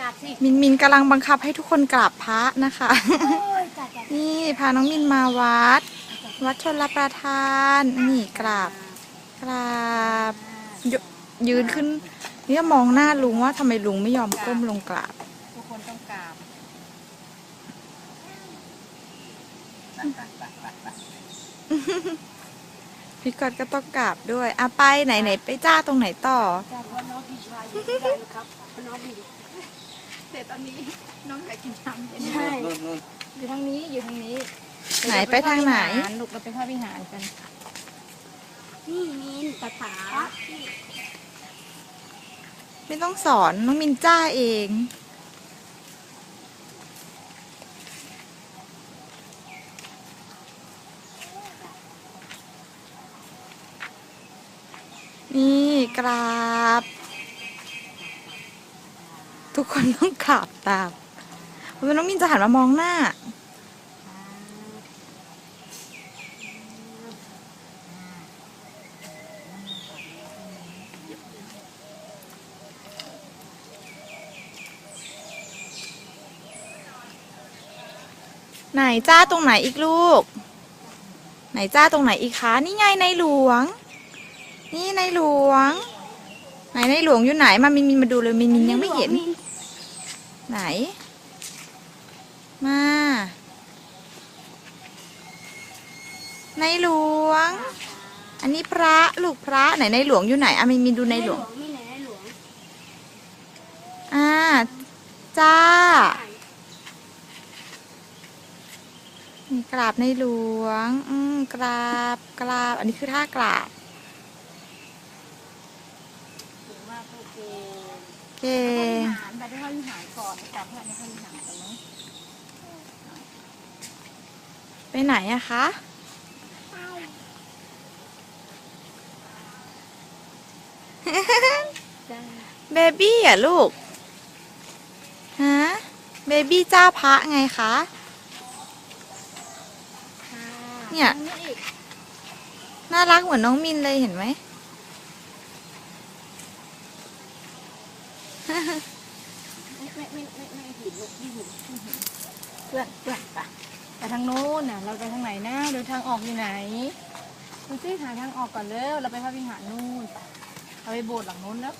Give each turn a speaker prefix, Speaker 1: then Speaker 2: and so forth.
Speaker 1: กราบสิ
Speaker 2: มินมินกำลังบังคับให้ทุกคนกราบพระนะคะ
Speaker 1: โอ้ยจัดจัด
Speaker 2: นี่พาน้องมินมาวัด วัดชนรประทาน นี่กราบกราบยยืนขึ้น เนี่ยมองหน้าลุงว่าทำไมลุงไม่ยอมก้มลงกราบ
Speaker 1: ทุกคนต้องกราบ
Speaker 2: พี่กอดก็ต้องกราบด้วยอะไปไหนไหนไปจ้าตรงไหนต่อ
Speaker 1: จัดว่าน้องพี่ชายอยู่ที่ได้นะครับเพราะน้องพี่
Speaker 3: แต่ตอนนี้น้องอยากกินน้ำเย็น
Speaker 1: ใช่
Speaker 3: อยู่ทางนี้อยู่ทางนี้
Speaker 2: ไหนไปทางไหน
Speaker 3: ลูกเราไปพระวิหารกัน
Speaker 1: นี่มิน
Speaker 3: คาถา
Speaker 2: ไม่ต้องสอนน้องมินจ้าเอง นี่กราบ ทุกคนต้องกราบตามเพราะน้องมินจะหันมามองหน้า ไหนจ้าตรงไหนอีกลูก ไหนจ้าตรงไหนอีกคะนี่ไงในหลวง นี่ในหลวง ไหนในหลวงอยู่ไหนมามินมินมาดูเลยมินมินยังไม่เห็น ไหน มา ในหลวง อันนี้พระลูกพระไหนในหลวงอยู่ไหนอะมินมินดูในหลวง
Speaker 1: นี่ไหนในหลวง
Speaker 2: อ่า จ้า นี่กราบในหลวง อืมกราบกราบ อันนี้คือท่ากราบ
Speaker 1: ถือว่าโอเค
Speaker 2: โอเค
Speaker 3: วิหารไปที่พระวิหารก่อนกราบพระในพระวิหารกันเนาะ
Speaker 2: ไปไหนอะคะ
Speaker 3: จ้า
Speaker 2: เบบี้อะลูก ฮะ เบบี้เจ้าพระไงคะ
Speaker 3: ค่ะ
Speaker 2: เนี่ย
Speaker 3: ทางนี้อีก
Speaker 2: น่ารักเหมือนน้องมินเลยเห็นไหม
Speaker 1: ไม่ไม่ไม่ไม่ไม่หินลูกไม่หิน
Speaker 3: เพื่อนเพื่อนไปไปทางโน้นน่ะ เราไปทางไหนนะเดินทางออกอยู่ไหนดูซิหาทางออกก่อนเร็วเราไปพระวิหารนู่นเราไปโบสถ์หลังโน้นแล้ว